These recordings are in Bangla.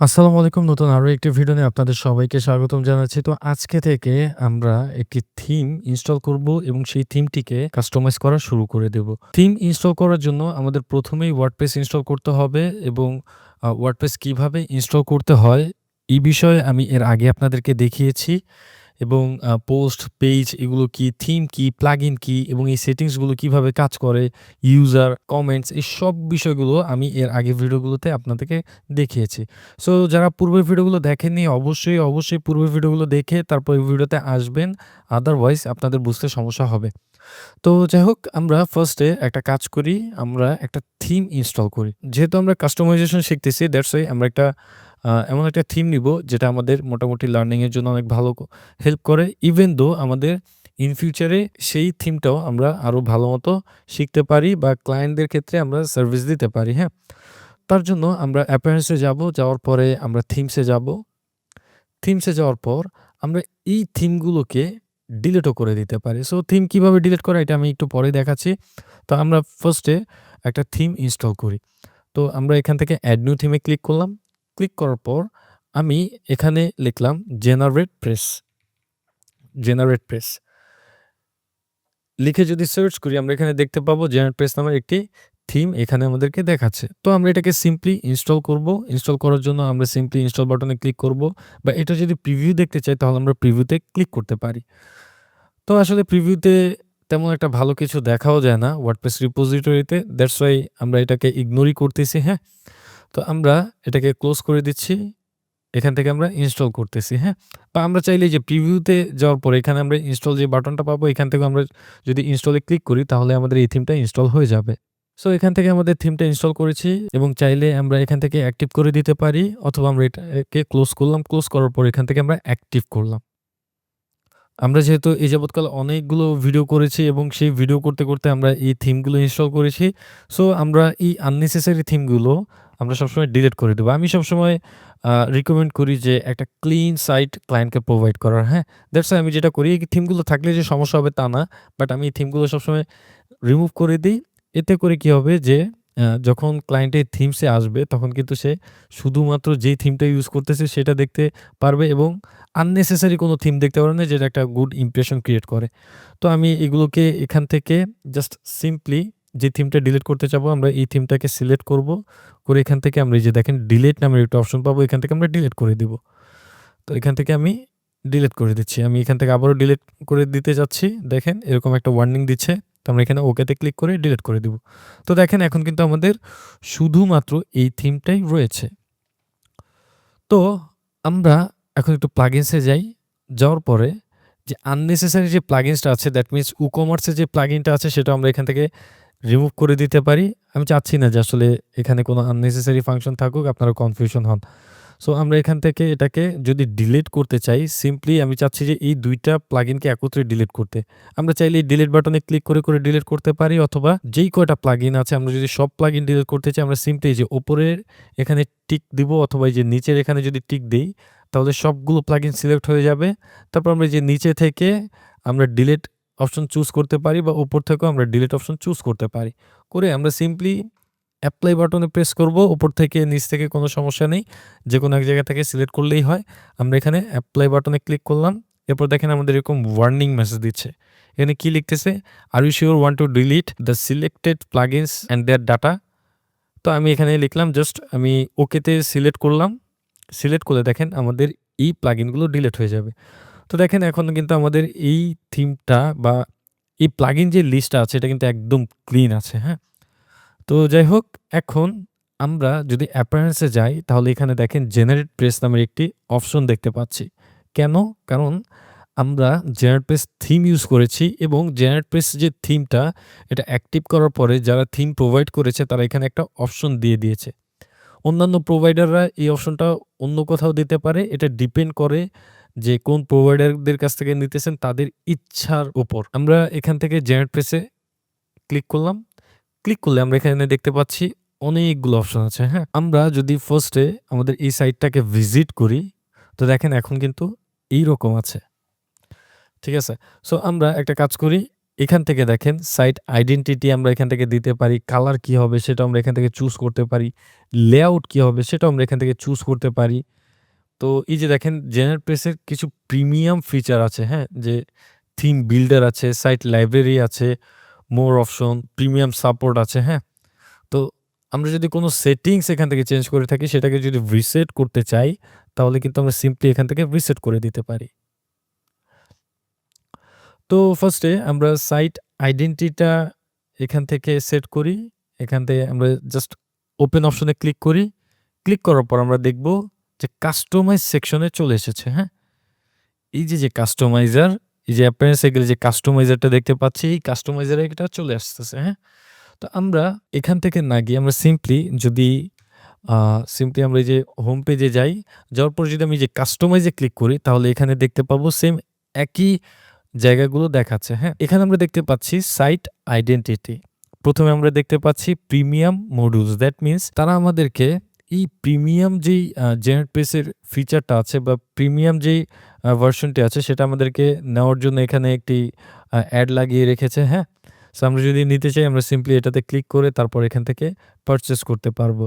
আসসালামু আলাইকুম। নতুন আরও একটি ভিডিও নিয়ে আপনাদের সবাইকে স্বাগতম জানাচ্ছি। তো আজকে থেকে আমরা একটি থিম ইনস্টল করব এবং সেই থিমটিকে কাস্টমাইজ করা শুরু করে দেব। থিম ইনস্টল করার জন্য আমাদের ১ম এই ওয়ার্ডপ্রেস ইনস্টল করতে হবে এবং ওয়ার্ডপ্রেস কীভাবে ইনস্টল করতে হয়, এই বিষয়ে আমি এর আগে আপনাদেরকে দেখিয়েছি এবং পোস্ট, পেজ এগুলো কি, থিম কি, প্লাগইন কি এবং এই সেটিংসগুলো কীভাবে কাজ করে, ইউজার, কমেন্টস এই সব বিষয়গুলো আমি এর আগের ভিডিওগুলোতে আপনাদেরকে দেখিয়েছি। সো যারা পূর্বের ভিডিওগুলো দেখেননি অবশ্যই, অবশ্যই পূর্বের ভিডিওগুলো দেখে তারপর ভিডিওতে আসবেন। আদারওয়াইজ আপনাদের বুঝতে সমস্যা হবে। তো যাই হোক আমরা ফার্স্টে একটা কাজ করি, আমরা একটা থিম ইনস্টল করি। যেহেতু আমরা কাস্টমাইজেশন শিখতেছি দ্যাটস ওয়াই আমরা একটা এমন একটা থিম নিবো যেটা আমাদের মোটামুটি লার্নিংয়ের জন্য অনেক ভালো হেল্প করে। ইভেন দো আমাদের ইন ফিউচারে সেই থিমটাও আমরা আরও ভালো মতো শিখতে পারি বা ক্লায়েন্টদের ক্ষেত্রে আমরা সার্ভিস দিতে পারি, হ্যাঁ? তার জন্য আমরা অ্যাপিয়ারেন্স যাব যাওয়ার পরে আমরা থিমসে যাব। থিমস যাওয়ার পর আমরা এই থিমগুলোকে ডিলিটও করে দিতে পারি। সো থিম কীভাবে ডিলিট করা এটা আমি একটু পরে দেখাচ্ছি। তো আমরা ফার্স্টে একটা থিম ইনস্টল করি। তো আমরা এখান থেকে এড নিউ থিম ক্লিক করলাম। ক্লিক করার পর আমি এখানে লিখলাম জেনারেট প্রেস। Generate press. লিখে যদি সার্চ করি আমরা এখানে দেখতে পাবো জেনারেট প্রেস নামের একটি থিম এখানে আমাদেরকে দেখাচ্ছে। তো আমরা এটাকে সিম্পলি ইনস্টল করব। ইনস্টল করার জন্য আমরা সিম্পলি ইনস্টল বাটনে ক্লিক করব বা এটা যদি প্রিভিউ দেখতে চাই তাহলে আমরা প্রিভিউতে ক্লিক করতে পারি। তো আসলে প্রিভিউতে তেমন একটা ভালো কিছু দেখাও যায় না ওয়ার্ডপ্রেস রিপোজিটরিতে। দ্যাটস ওয়াই আমরা এটাকে ইগনোরই করতেছি, হ্যাঁ? তো আমরা এটাকে ক্লোজ করে দিচ্ছি। এখান থেকে আমরা ইনস্টল করতেছি, হ্যাঁ? বা আমরা চাইলে যে প্রিভিউতে যাওয়ার পরে এখানে আমরা ইনস্টল যে বাটনটা পাবো এখান থেকেও আমরা যদি ইনস্টলে ক্লিক করি তাহলে আমাদের এই থিমটা ইনস্টল হয়ে যাবে। সো এখান থেকে আমাদের থিমটা ইনস্টল করেছি এবং চাইলে আমরা এখান থেকে অ্যাক্টিভ করে দিতে পারি অথবা আমরা এটাকে ক্লোজ করলাম। ক্লোজ করার পর এখান থেকে আমরা অ্যাক্টিভ করলাম। আমরা যেহেতু এই যাবৎকাল অনেকগুলো ভিডিও করেছি এবং সেই ভিডিও করতে, করতে আমরা এই থিমগুলো ইনস্টল করেছি। সো আমরা এই আননেসেসারি থিমগুলো আমরা সবসময় ডিলিট করে দেবো আমি সবসময় রিকমেন্ড করি যে একটা ক্লিন সাইট ক্লায়েন্টকে প্রোভাইড করার, হ্যাঁ? দ্যাটস আমি যেটা করি থিমগুলো থাকলে যে সমস্যা হবে তা না। বাট আমি থিমগুলো সবসময় রিমুভ করে দিই এতে করে কি হবে যে যখন ক্লায়েন্ট এই থিমস আসবে তখন কিন্তু সে শুধুমাত্র যেই থিমটা ইউজ করতেছে সেটা দেখতে পারবে এবং আননেসেসারি কোনো থিম দেখতে পারবে না যেটা একটা গুড ইমপ্রেশন ক্রিয়েট করে। তো আমি এগুলোকে এখান থেকে জাস্ট সিম্পলি যে থিমটা ডিলিট করতে চাবো, আমরা এই থিমটাকে সিলেক্ট করব। করে এখান থেকে আমরা যে দেখেন ডিলিট নামের একটা অপশন পাবো। এখান থেকে আমরা ডিলিট করে দিব। তো এখান থেকে আমি ডিলিট করে দিচ্ছি। আমি এখান থেকে আবারও ডিলিট করে দিতে যাচ্ছি। দেখেন, এরকম একটা ওয়ার্নিং দিচ্ছে। তো আমরা এখানে ওকেতে ক্লিক করে ডিলিট করে দিব। তো দেখেন, এখন কিন্তু আমাদের শুধুমাত্র এই থিমটাই রয়েছে। তো আমরা এখন একটু প্লাগইনস এ যাই। যাওয়ার পরে যে আননেসেসারি যে প্লাগইনসটা আছে দ্যাট মিনস WooCommerce এর যে প্লাগইনটা আছে, সেটা আমরা এখান থেকে রিমুভ করে দিতে পারি। আমি চাচ্ছি না যে আসলে এখানে কোনো আননেসেসারি ফাংশন থাকুক আপনারা কনফিউশন হন। সো আমরা এখান থেকে এটাকে যদি ডিলিট করতে চাই সিম্পলি আমি চাচ্ছি যে এই ২ টা প্লাগইনকে একত্রে ডিলিট করতে। আমরা চাইলে এই ডিলিট বাটনে ক্লিক করে, করে ডিলিট করতে পারি অথবা যেই কয়টা প্লাগইন আছে আমরা যদি সব প্লাগইন ডিলিট করতে চাই আমরা সিম্পলি যে উপরের এখানে টিক দিব অথবা এই যে নিচের এখানে যদি টিক দেই তাহলে সবগুলো প্লাগইন সিলেক্ট হয়ে যাবে। তারপর আমরা যে নিচে থেকে আমরা ডিলিট অপশন চুজ করতে পারি বা উপর থেকেও আমরা ডিলিট অপশন চুজ করতে পারি। করে আমরা সিম্পলি অ্যাপ্লাই বাটনে প্রেস করব। উপর থেকে নিচ থেকে কোনো সমস্যা নেই। যে কোনো এক জায়গা থেকে সিলেক্ট করলেই হয়। আমরা এখানে অ্যাপ্লাই বাটনে ক্লিক করলাম। এরপর দেখেন আমাদের এরকম ওয়ার্নিং মেসেজ দিচ্ছে। এখানে কি লিখতেছে? Are you sure want to delete the selected plugins and their data? তো আমি এখানে লিখলাম জাস্ট আমি ওকেতে সিলেক্ট করলাম। সিলেক্ট করলে দেখেন আমাদের এই প্লাগইনগুলো ডিলিট হয়ে যাবে। তো দেখেন এখন কিন্তু আমাদের এই থিমটা বা এই প্লাগইন যে লিস্টটা আছে এটা কিন্তু একদম ক্লিন আছে, হ্যাঁ? তো যাই হোক এখন আমরা যদি অ্যাপারেন্সে যাই তাহলে এখানে দেখেন জেনারেট প্রেস নামের একটি অপশন দেখতে পাচ্ছি। কেন? কারণ আমরা জেনারেট প্রেস থিম ইউজ করেছি এবং জেনারেট প্রেস যে থিমটা এটা অ্যাক্টিভ করার পরে যারা থিম প্রোভাইড করেছে তারা এখানে একটা অপশন দিয়ে দিয়েছে। অন্যান্য প্রোভাইডাররা এই অপশনটা অন্য কোথাও দিতে পারে। এটা ডিপেন্ড করে যে কোন প্রোভাইডারদের কাছ থেকে নিতেছেন তাদের ইচ্ছার উপর। আমরা এখান থেকে জেনারেট প্রেসে ক্লিক করলাম। ক্লিক করলে আমরা এখানে দেখতে পাচ্ছি অনেকগুলো অপশন আছে, হ্যাঁ? আমরা যদি ফার্স্টে আমাদের এই সাইটটাকে ভিজিট করি তো দেখেন এখন কিন্তু এই রকম আছে। ঠিক আছে? সো আমরা একটা কাজ করি। এখান থেকে দেখেন সাইট আইডেন্টিটি আমরা এখান থেকে দিতে পারি। কালার কি হবে সেটা আমরা এখান থেকে চুজ করতে পারি। লেআউট কি হবে সেটা আমরা এখান থেকে চুজ করতে পারি। তো এই যে দেখেন জেনারেটপ্রেস প্রেসের কিছু প্রিমিয়াম ফিচার আছে, হ্যাঁ? যে থিম বিল্ডার আছে, সাইট লাইব্রেরি আছে, মোর অপশন, প্রিমিয়াম সাপোর্ট আছে, হ্যাঁ? তো আমরা যদি কোনো সেটিংস এখান থেকে চেঞ্জ করে থাকি সেটাকে যদি রিসেট করতে চাই তাহলে কিন্তু আমরা সিম্পলি এখান থেকে রিসেট করে দিতে পারি। তো ফার্স্টে আমরা সাইট আইডেন্টিটা এখান থেকে সেট করি। এখান থেকে আমরা জাস্ট ওপেন অপশনে ক্লিক করি। ক্লিক করার পর আমরা দেখব যে কাস্টমাইজ সেকশনে চলে এসেছে, হ্যাঁ? এই যে, যে কাস্টমাইজার, এই যে অ্যাপিয়ারেন্স এ গেলে যে কাস্টমাইজারটা দেখতে পাচ্ছি, এই কাস্টমাইজারে এটা চলে আসতেছে, হ্যাঁ? তো আমরা এখান থেকে না গিয়ে আমরা সিম্পলি যদি সিম্পলি আমরা এই যে হোম পেজে যাই, যাওয়ার পর যদি আমি যে কাস্টমাইজে ক্লিক করি তাহলে এখানে দেখতে পাবো সেম একই জায়গাগুলো দেখাচ্ছে, হ্যাঁ? এখানে আমরা দেখতে পাচ্ছি সাইট আইডেন্টিটি। প্রথমে আমরা দেখতে পাচ্ছি প্রিমিয়াম মডিউলস দ্যাট মিনস তারা আমাদেরকে এই প্রিমিয়াম যেই আ জেনারেটপ্রেস এর ফিচারটা আছে বা প্রিমিয়াম যেই ভার্সনটি আছে সেটা আমাদেরকে নেওয়ার জন্য এখানে একটি অ্যাড লাগিয়ে রেখেছে, হ্যাঁ? সো আমরা যদি নিতে চাই আমরা সিম্পলি এটাতে ক্লিক করে তারপর এখান থেকে পারচেস করতে পারব।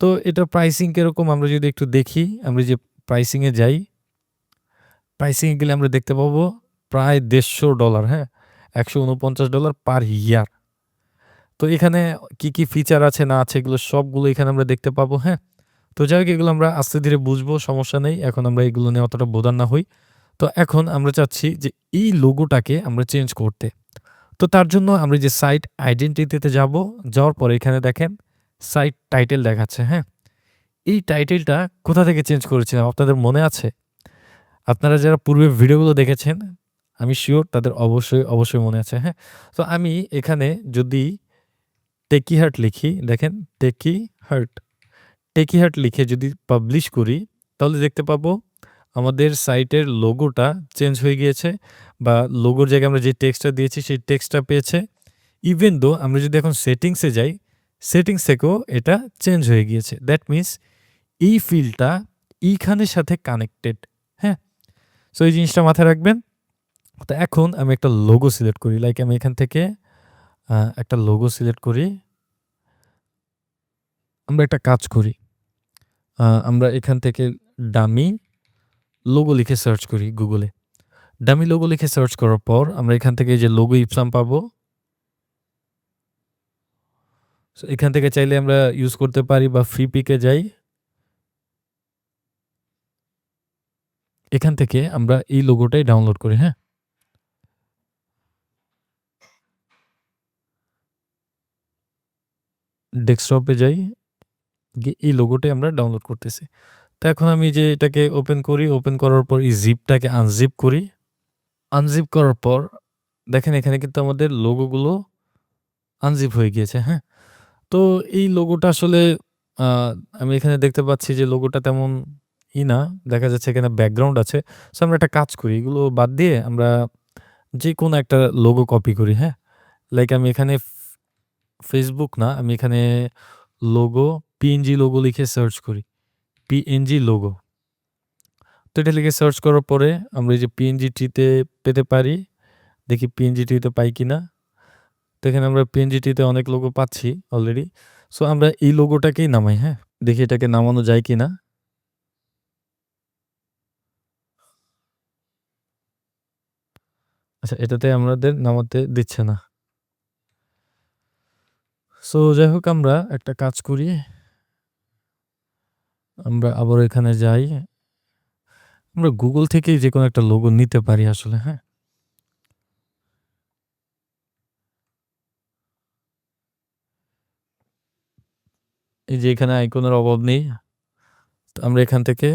তো এটা প্রাইসিং কীরকম আমরা যদি একটু দেখি, আমরা যে প্রাইসিংয়ে যাই প্রাইসিংয়ে গেলে আমরা দেখতে পাবো প্রায় $১৫০ হ্যাঁ? $১৪৯ পার ইয়ার। তো এখানে কি, কি ফিচার আছে না আছে এগুলো সবগুলো এখানে আমরা দেখতে পাবো, হ্যাঁ? তো যাই হোক এগুলো আমরা আস্তে ধীরে বুঝব, সমস্যা নেই। এখন আমরা এগুলো নিয়ে অতটা বোধান না হই। তো এখন আমরা চাচ্ছি যে এই লোগোটাকে আমরা চেঞ্জ করতে। তো তার জন্য আমরা যে সাইট আইডেন্টিটিতে যাব, যাওয়ার পরে এখানে দেখেন সাইট টাইটেল দেখাচ্ছে, হ্যাঁ? এই টাইটেলটা কোথা থেকে চেঞ্জ করেছিলাম আপনাদের মনে আছে? আপনারা যারা পূর্বে ভিডিওগুলো দেখেছেন আমি শিওর তাদের অবশ্যই, অবশ্যই মনে আছে, হ্যাঁ? তো আমি এখানে যদি টেকি হার্ট লিখি, দেখেন টেকি হার্ট। টেকি হার্ট লিখে যদি পাবলিশ করি তাহলে দেখতে পাবো আমাদের সাইটের লোগোটা চেঞ্জ হয়ে গিয়েছে বা লোগোর জায়গায় আমরা যে টেক্সটটা দিয়েছি সেই টেক্সটটা পেয়েছে। ইভেন দো আমরা যদি এখন সেটিংসে যাই, সেটিংস থেকেও এটা চেঞ্জ হয়ে গিয়েছে। দ্যাট মিনস এই ফিল্ডটা এইখানের সাথে কানেক্টেড, হ্যাঁ? সো এই জিনিসটা মাথায় রাখবেন। তো এখন আমি একটা লোগো সিলেক্ট করি। লাইক আমি এখান থেকে একটা লোগো সিলেক্ট করি। আমরা একটা কাজ করি। আমরা এখান থেকে ডামি লোগো লিখে সার্চ করি গুগলে। ডামি লোগো লিখে সার্চ করার পর আমরা এখান থেকে যে লোগো ইপসাম পাবো। এখান থেকে চাইলে আমরা ইউজ করতে পারি বা ফ্রি পিক যাই। এখান থেকে আমরা এই লোগোটাই ডাউনলোড করি, হ্যাঁ? ডেস্কটপে যাই। গিয়ে এই লোগোটাই আমরা ডাউনলোড করতেছি। তো এখন আমি যে এটাকে ওপেন করি, ওপেন করার পর এই জিপটাকে আনজিপ করি। আনজিপ করার পর দেখেন এখানে কিন্তু আমাদের লোগোগুলো আনজিপ হয়ে গিয়েছে, হ্যাঁ? তো এই লোগোটা আসলে আমি এখানে দেখতে পাচ্ছি যে লোগোটা তেমন ই না। দেখা যাচ্ছে এখানে ব্যাকগ্রাউন্ড আছে। সো আমরা একটা কাজ করি। এগুলো বাদ দিয়ে আমরা যে কোনো একটা লোগো কপি করি, হ্যাঁ? লাইক আমি এখানে ফেসবুক না, আমি এখানে লোগো, পিএনজি লোগো লিখে সার্চ করি। PNG logo. তো এটা লিখে সার্চ করার পরে আমরা এই যে পিএনজি ট্রিতে পেতে পারি। দেখি পিএনজি ট্রিতে পাই কিনা। তো এখানে আমরা পিএনজি ট্রিতে অনেক লোগো পাচ্ছি অলরেডি। সো আমরা এই লোগোটাকেই নামাই, হ্যাঁ? দেখি এটাকে নামানো যায় কি না আচ্ছা এটাতে আমাদের নামাতে দিচ্ছে না। সো যাই হোক আমরা একটা কাজ করি। আমরা আবার এখানে যাই। আমরা গুগল থেকেই যেকোনো একটা লোগো নিতে পারি আসলে, হ্যাঁ? এই যে এখানে আইকনের অভাব নেই। তো আমরা এখান থেকে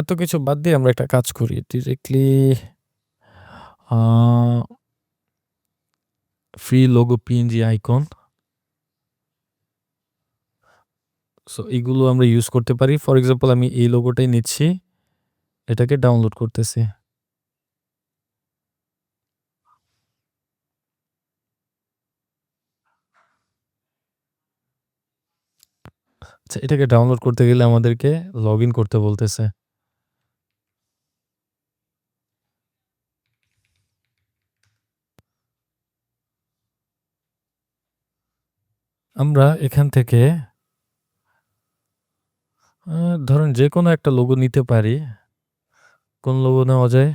এত কিছু বাদ দিয়ে আমরা একটা কাজ করি। Directly free logo PNG icon. So এগুলো আমরা ইউজ করতে পারি। ফর এক্সাম্পল আমি এই লোগোটাই নিচ্ছি। এটাকে ডাউনলোড করতেছি। আচ্ছা এটাকে ডাউনলোড করতে গেলে আমাদেরকে লগইন করতে বলতেছে। আমরা এখান থেকে ধরেন যেকোনো একটা লোগো নিতে পারি। কোন লোগো নেওয়া যায়?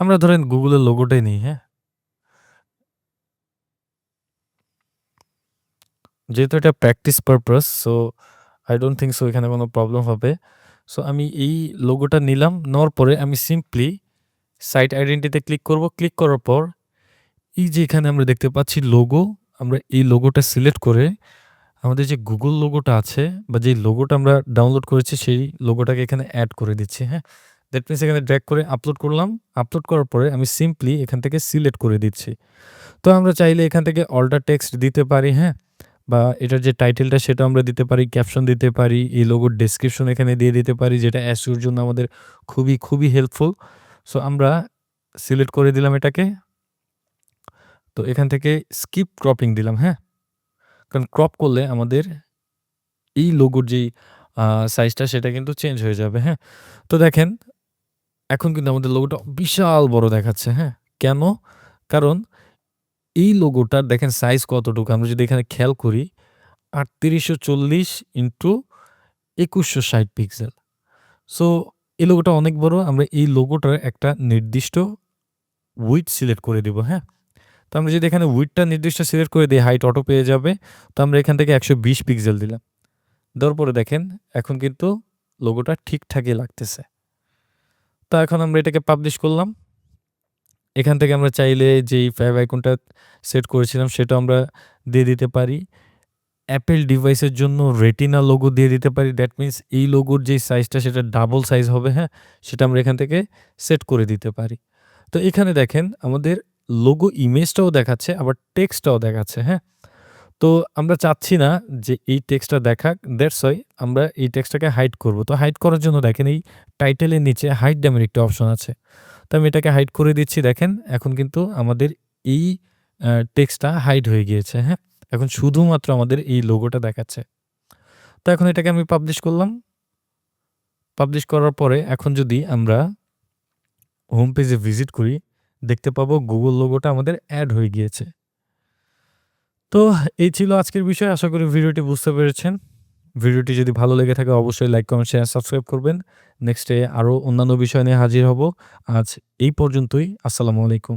আমরা ধরেন এর লোগোটাই নিই, হ্যাঁ? যেহেতু এটা practice purpose so I don't think so এখানে কোনো প্রবলেম হবে। সো আমি এই লোগোটা নিলাম। নেওয়ার পরে আমি সিম্পলি সাইট আইডেন্টিটি তে ক্লিক করব। ক্লিক করার পর এই যে এখানে আমরা দেখতে পাচ্ছি লোগো, আমরা এই লোগোটা সিলেক্ট করে আমাদের যে গুগল লোগোটা আছে বা যে লোগোটা আমরা ডাউনলোড করেছি সেই লোগোটাকে এখানে অ্যাড করে দিচ্ছি, হ্যাঁ? দ্যাট মিনস এখানে ড্র্যাক করে আপলোড করলাম। আপলোড করার পরে আমি সিম্পলি এখান থেকে সিলেক্ট করে দিচ্ছি। তো আমরা চাইলে এখান থেকে অল্টার টেক্সট দিতে পারি, হ্যাঁ? বা এটার যে টাইটেলটা সেটা আমরা দিতে পারি, ক্যাপশন দিতে পারি, এই লোগোর ডেসক্রিপশন এখানে দিয়ে দিতে পারি যেটা এর জন্য আমাদের খুবই, খুবই হেল্পফুল। সো আমরা সিলেক্ট করে দিলাম এটাকে। তো এখান থেকে স্কিপ ক্রপিং দিলাম, হ্যাঁ? কারণ ক্রপ করলে আমাদের এই লোগোর যেই সাইজটা সেটা কিন্তু চেঞ্জ হয়ে যাবে, হ্যাঁ? তো দেখেন এখন কিন্তু আমাদের লোগোটা বিশাল বড় দেখাচ্ছে, হ্যাঁ? কেন? কারণ এই লোগোটার দেখেন সাইজ কতটুকু আমরা যদি এখানে খেয়াল করি ৩৮৪০ ইন্টু ২১৬০ পিক্সেল। সো এই লোগোটা অনেক বড়। আমরা এই লোগোটার একটা নির্দিষ্ট উইথ সিলেক্ট করে দিব, হ্যাঁ? তো আমরা যদি এখানে উইডটা নির্দিষ্ট সিলেক্ট করে দিই হাইট অটো পেয়ে যাবে। তো আমরা এখান থেকে ১২০ পিক্সেল দিলাম। দেওয়ার পরে দেখেন এখন কিন্তু লোগোটা ঠিকঠাকই লাগতেছে। তো এখন আমরা এটাকে পাবলিশ করলাম। এখান থেকে আমরা চাইলে যেই ফেভ আইকনটা সেট করেছিলাম সেটা আমরা দিয়ে দিতে পারি। অ্যাপেল ডিভাইসের জন্য রেটিনা লোগো দিয়ে দিতে পারি। দ্যাট মিনস এই লোগোর যেই সাইজটা সেটা ডাবল সাইজ হবে, হ্যাঁ? সেটা আমরা এখান থেকে সেট করে দিতে পারি। তো এখানে দেখেন আমাদের লোগো ইমেজটাও দেখাচ্ছে আবার টেক্সটটাও দেখাচ্ছে, হ্যাঁ? তো আমরা চাচ্ছি না যে এই টেক্সটটা দেখাক। দ্যাটস হোয়াই আমরা এই টেক্সটটাকে হাইড করব। তো হাইড করার জন্য দেখেন এই টাইটেলের নিচে হাইড নামের একটা অপশন আছে। তো আমি এটাকে হাইড করে দিচ্ছি দেখেন এখন কিন্তু আমাদের এই টেক্সটটা হাইড হয়ে গিয়েছে, হ্যাঁ? এখন শুধুমাত্র আমাদের এই লোগোটা দেখাচ্ছে। তো এখন এটাকে আমি পাবলিশ করলাম। পাবলিশ করার পরে এখন যদি আমরা হোম পেজে ভিজিট করি দেখতে পাবো গুগল লোগোটা আমাদের অ্যাড হয়ে গিয়েছে। তো এই ছিল আজকের বিষয়। আশা করি ভিডিওটি বুঝতে পেরেছেন। ভিডিওটি যদি ভালো লেগে থাকে অবশ্যই লাইক, কমেন্ট, শেয়ার, সাবস্ক্রাইব করবেন। নেক্সটে আরও অন্যান্য বিষয় নিয়ে হাজির হব। আজ এই পর্যন্তই। আসসালামু আলাইকুম।